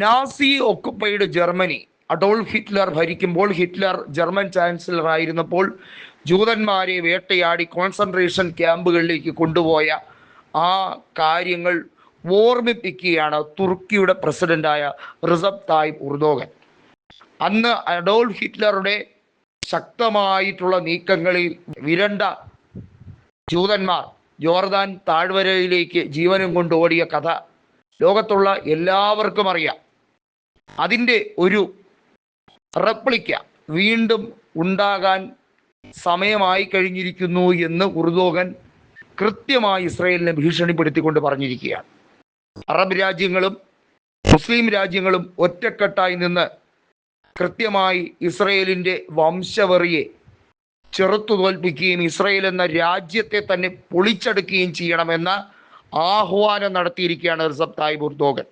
Nazi occupied Germany. Adolf Hitler ഭരിക്കുമ്പോൾ Hitler German chancellor ആയിരുന്നപ്പോൾ ജൂതന്മാരെ വേട്ടയാടി കോൺസെൻട്രേഷൻ ക്യാമ്പുകളിലേക്ക് കൊണ്ടുപോയ ആ കാര്യങ്ങൾ ഓർമ്മിപ്പിക്കുകയാണ് തുർക്കിയുടെ പ്രസിഡന്റായ റിസബ് തായിബ് ഉർദോഗൻ. അന്ന് അഡോൾഫ് ഹിറ്റ്ലറുടെ ശക്തമായിട്ടുള്ള നീക്കങ്ങളിൽ വിരണ്ട ജൂതന്മാർ ജോർദാൻ താഴ്വരയിലേക്ക് ജീവനും കൊണ്ട് ഓടിയ കഥ ലോകത്തുള്ള എല്ലാവർക്കും അറിയാം. അതിന്റെ ഒരു റെപ്ലിക്ക വീണ്ടും ഉണ്ടാകാൻ സമയമായി കഴിഞ്ഞിരിക്കുന്നു എന്ന് ഉറുദോഗൻ കൃത്യമായി ഇസ്രയേലിനെ ഭീഷണിപ്പെടുത്തിക്കൊണ്ട് പറഞ്ഞിരിക്കുകയാണ്. അറബ് രാജ്യങ്ങളും മുസ്ലിം രാജ്യങ്ങളും ഒറ്റക്കെട്ടായി നിന്ന് കൃത്യമായി ഇസ്രയേലിന്റെ വംശവെറിയെ ചെറുത്തു തോൽപ്പിക്കുകയും ഇസ്രയേൽ എന്ന രാജ്യത്തെ തന്നെ പൊളിച്ചെടുക്കുകയും ചെയ്യണമെന്ന ആഹ്വാനം നടത്തിയിരിക്കുകയാണ് റിസബ് തായിബ് ഉർദോഗൻ.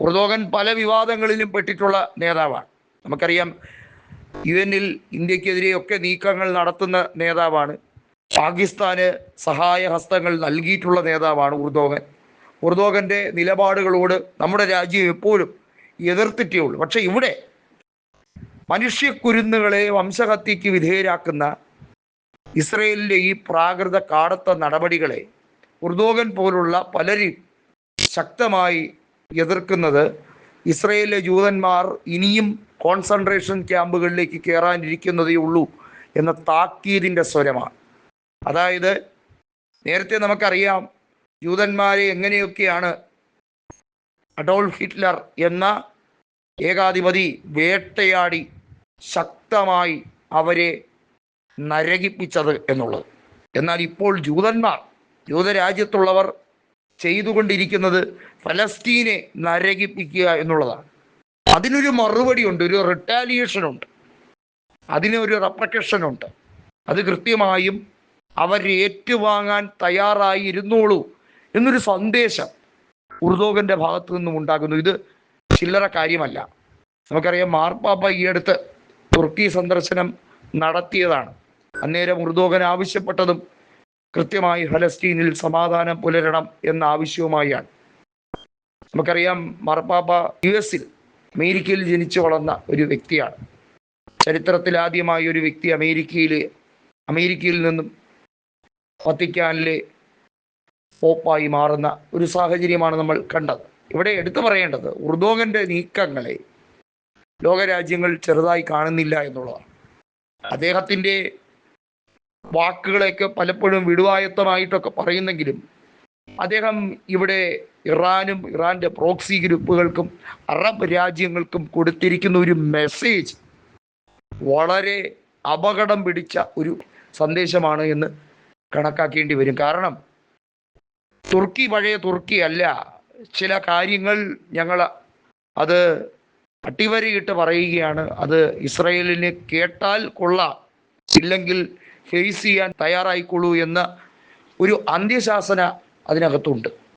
ഉർദോഗൻ പല വിവാദങ്ങളിലും പെട്ടിട്ടുള്ള നേതാവാണ്. നമുക്കറിയാം യു എന്നിൽ ഇന്ത്യക്കെതിരെയൊക്കെ നീക്കങ്ങൾ നടത്തുന്ന നേതാവാണ്. പാകിസ്ഥാന് സഹായ ഹസ്തങ്ങൾ നൽകിയിട്ടുള്ള നേതാവാണ് ഉർദോഗൻ. ഉർദോഗന്റെ നിലപാടുകളോട് നമ്മുടെ രാജ്യം എപ്പോഴും എതിർത്തിട്ടേ ഉള്ളൂ പക്ഷെ ഇവിടെ മനുഷ്യക്കുരുന്നുകളെ വംശഹത്യക്ക് വിധേയരാക്കുന്ന ഇസ്രയേലിന്റെ ഈ പ്രാകൃത കാടത്ത നടപടികളെ ഉർദോഗൻ പോലുള്ള പലരും ശക്തമായി എതിർക്കുന്നത് ഇസ്രയേലിലെ ജൂതന്മാർ ഇനിയും കോൺസെൻട്രേഷൻ ക്യാമ്പുകളിലേക്ക് കയറാനിരിക്കുന്നതേ ഉള്ളൂ എന്ന താക്കീതിന്റെ സ്വരമാണ്. അതായത് നേരത്തെ നമുക്കറിയാം ജൂതന്മാരെ എങ്ങനെയൊക്കെയാണ് അഡോൾഫ് ഹിറ്റ്ലർ എന്ന ഏകാധിപതി വേട്ടയാടി ശക്തമായി അവരെ നരകിപ്പിച്ചത് എന്നുള്ളത്. എന്നാൽ ഇപ്പോൾ ജൂതന്മാർ ജൂതരാജ്യത്തുള്ളവർ ചെയ്തുകൊണ്ടിരിക്കുന്നത് ഫലസ്തീനെ നരകിപ്പിക്കുക എന്നുള്ളതാണ്. അതിനൊരു മറുപടി ഉണ്ട് ഒരു റിട്ടാലിയേഷൻ ഉണ്ട് അതിനൊരു റെപ്രക്കഷൻ ഉണ്ട് അത് കൃത്യമായും അവർ ഏറ്റുവാങ്ങാൻ തയ്യാറായി ഇരുന്നോളൂ എന്നൊരു സന്ദേശം ഉർദോഗന്റെ ഭാഗത്തു നിന്നും ഉണ്ടാകുന്നു. ഇത് ചില്ലറ കാര്യമല്ല. നമുക്കറിയാം മാർപ്പാപ്പ ഈ അടുത്ത് തുർക്കി സന്ദർശനം നടത്തിയതാണ്. അന്നേരം ഉർദോഗൻ ആവശ്യപ്പെട്ടതും കൃത്യമായി ഫലസ്തീനിൽ സമാധാനം പുലരണം എന്ന ആവശ്യവുമായാണ്. നമുക്കറിയാം മർപ്പാപ്പ യു എസിൽ അമേരിക്കയിൽ ജനിച്ചു വളർന്ന ഒരു വ്യക്തിയാണ്. ചരിത്രത്തിൽ ആദ്യമായി ഒരു വ്യക്തി അമേരിക്കയിൽ അമേരിക്കയിൽ നിന്നും വത്തിക്കാനിലെ പോപ്പായി മാറുന്ന ഒരു സാഹചര്യമാണ് നമ്മൾ കണ്ടത്. ഇവിടെ എടുത്തു പറയേണ്ടത് ഉർദോഗന്റെ നീക്കങ്ങളെ ലോകരാജ്യങ്ങൾ ചെറുതായി കാണുന്നില്ല എന്നുള്ളതാണ്. അദ്ദേഹത്തിന്റെ വാക്കുകളെയൊക്കെ പലപ്പോഴും വിടുവായത്തമായിട്ടൊക്കെ പറയുന്നെങ്കിലും അദ്ദേഹം ഇവിടെ ഇറാനും ഇറാന്റെ പ്രോക്സി ഗ്രൂപ്പുകൾക്കും അറബ് രാജ്യങ്ങൾക്കും കൊടുത്തിരിക്കുന്ന ഒരു മെസ്സേജ് വളരെ അപകടം പിടിച്ച ഒരു സന്ദേശമാണ് എന്ന് കണക്കാക്കേണ്ടി വരും. കാരണം തുർക്കി പഴയ തുർക്കി അല്ല. ചില കാര്യങ്ങൾ ഞങ്ങൾ അത് അട്ടിവരയിട്ട് പറയുകയാണ്. അത് ഇസ്രയേലിന് കേട്ടാൽ കൊള്ളാം. ഇല്ലെങ്കിൽ ഫേസ് ചെയ്യാൻ തയ്യാറായിക്കൊള്ളൂ എന്ന ഒരു അന്ത്യശാസന അതിനകത്തുണ്ട്.